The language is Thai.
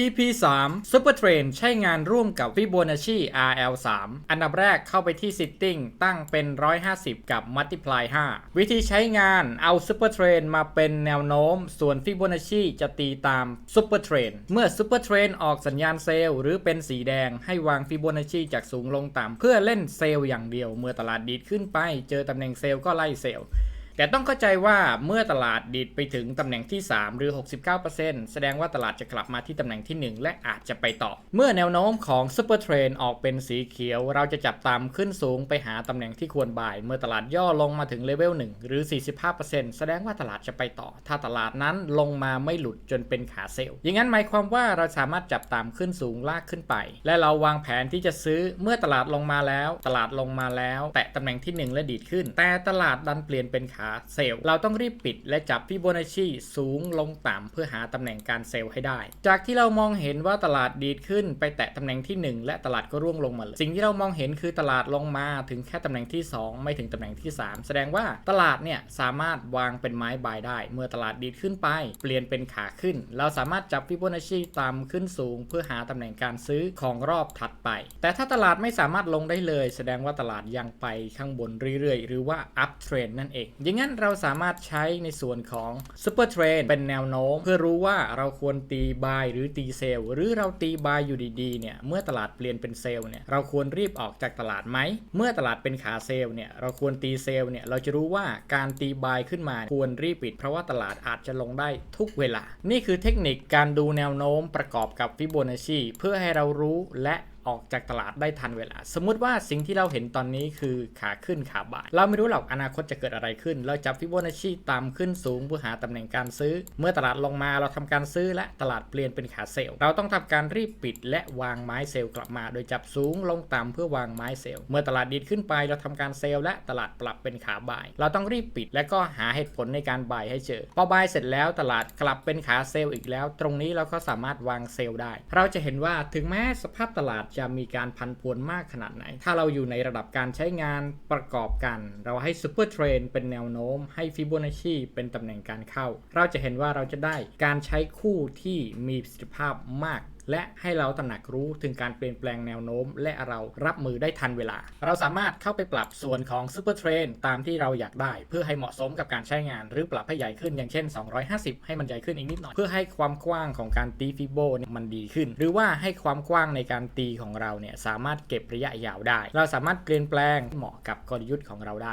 EP 3 Super Train ใช้งานร่วมกับ Fibonacci RL3 อันดับแรกเข้าไปที่ Setting ตั้งเป็น 150 กับ Multiply 5 วิธีใช้งานเอา Super Train มาเป็นแนวโน้ม ส่วน Fibonacci จะตีตาม Super Train เมื่อ Super Train ออกสัญญาณเซลล์หรือเป็นสีแดงให้วาง Fibonacci จากสูงลงต่ำเพื่อเล่นเซลล์อย่างเดียว เมื่อตลาดดีดขึ้นไป เจอตำแหน่งเซลล์ก็ไล่เซลล์ แต่ต้องเข้าใจว่าเมื่อตลาดดีดไปถึงตำแหน่งที่ 3 หรือ 69%แสดงว่าตลาดจะกลับมาที่ตำแหน่งที่ 1 และอาจจะไปต่อ เมื่อแนวโน้มของ Super Trend ออกเป็นสีเขียว เราจะจับตามขึ้นสูงไปหาตำแหน่งที่ควรบ่าย เมื่อตลาดย่อลงมาถึงเลเวล1หรือ 45%แสดงว่าตลาดจะไปต่อ ถ้าตลาดนั้นลงมาไม่หลุดจนเป็นขาเซลล์อย่างนั้นหมายความว่าเราสามารถจับตามขึ้นสูงลากขึ้นไป และเราวางแผนที่จะซื้อเมื่อตลาดลงมาแล้ว ตลาดลงมาแล้ว แตะตำแหน่งที่ 1 และดีดขึ้น แต่ตลาดดันเปลี่ยนเป็นขาเซลล์ เราต้องรีบปิดและจับฟิโบนัชชีสูงลงต่ำเพื่อหาตำแหน่งการเซลล์ให้ได้ จากที่เรามองเห็นว่าตลาดดีดขึ้นไปแตะตำแหน่งที่ 1 และตลาดก็ร่วงลงมาเลยสิ่งที่เรามองเห็นคือตลาดลงมาถึงแค่ตำแหน่งที่ 2 ไม่ถึงตำแหน่งที่ 3 แสดงว่าตลาดเนี่ยสามารถวางเป็นไม้บายได้ เมื่อตลาดดีดขึ้นไป เปลี่ยนเป็นขาขึ้น เราสามารถจับฟิโบนัชชีตามขึ้นสูง เพื่อหาตำแหน่งการซื้อของรอบถัดไป แต่ถ้าตลาดไม่สามารถลงได้เลย แสดงว่าตลาดยังไปข้างบนเรื่อยๆ หรือว่า up trend นั่นเองอย่างนั้นเราสามารถใช้ในส่วนของ super trend เป็นแนวโน้ม เพื่อรู้ว่าเราควรตี buy หรือตี sell หรือเราตี buy อยู่ดีๆเนี่ยเมื่อตลาดเปลี่ยนเป็น sell เนี่ยเราควรรีบออกจากตลาดไหม เมื่อตลาดเป็นขา sell เนี่ยเราควรตี sell เนี่ยเราจะรู้ว่าการตี buy ขึ้นมาควรรีบปิด เพราะว่าตลาดอาจจะลงได้ทุกเวลา นี่คือเทคนิคการดูแนวโน้มประกอบกับ Fibonacci เพื่อให้เรารู้และ ออกจากตลาดได้ทันเวลา สมมุติว่าสิ่งที่เราเห็นตอนนี้คือขาขึ้นขาบ่ายเราไม่รู้หรอกอนาคตจะเกิดอะไรขึ้น เราจับฟิโบนัชชีตามขึ้นสูงเพื่อหาตำแหน่งการซื้อ เมื่อตลาดลงมาเราทำการซื้อและตลาดเปลี่ยนเป็นขาเซลล์เราต้องทำการรีบปิดและวางไม้เซลล์กลับมา โดยจับสูงลงต่ำเพื่อวางไม้เซลล์เมื่อตลาดดีดขึ้นไปเราทำการเซลล์และตลาดปรับเป็นขาบ่าย เราต้องรีบปิดและก็หาเหตุผลในการบ่ายให้เจอพอบ่ายเสร็จแล้วตลาดกลับเป็นขาเซลล์อีกแล้ว ตรงนี้เราก็สามารถวางเซลล์ได้ เราจะเห็นว่าถึงแม้สภาพตลาดจะมีการพันพวนมากขนาดไหน ถ้าเราอยู่ในระดับการใช้งานประกอบกัน เราให้ซูเปอร์เทรนเป็นแนวโน้ม ให้ฟิโบนัชชีเป็นตำแหน่งการเข้า เราจะเห็นว่าเราจะได้การใช้คู่ที่มีประสิทธิภาพมาก และให้เราตระหนักรู้ถึงการเปลี่ยนแปลงแนวโน้ม และเรารับมือได้ทันเวลา เราสามารถเข้าไปปรับส่วนของซูเปอร์เทรนตามที่เราอยากได้ เพื่อให้เหมาะสมกับการใช้งาน หรือปรับให้ใหญ่ขึ้นอย่างเช่น 250 ให้มันใหญ่ขึ้นอีกนิดหน่อยเพื่อให้ความกว้างของการตีฟิโบเนี่ยมันดีขึ้น หรือว่าให้ความกว้างในการตีของเราเนี่ยสามารถเก็บระยะยาวได้ เราสามารถเปลี่ยนแปลงเหมาะกับกลยุทธ์ของเราได้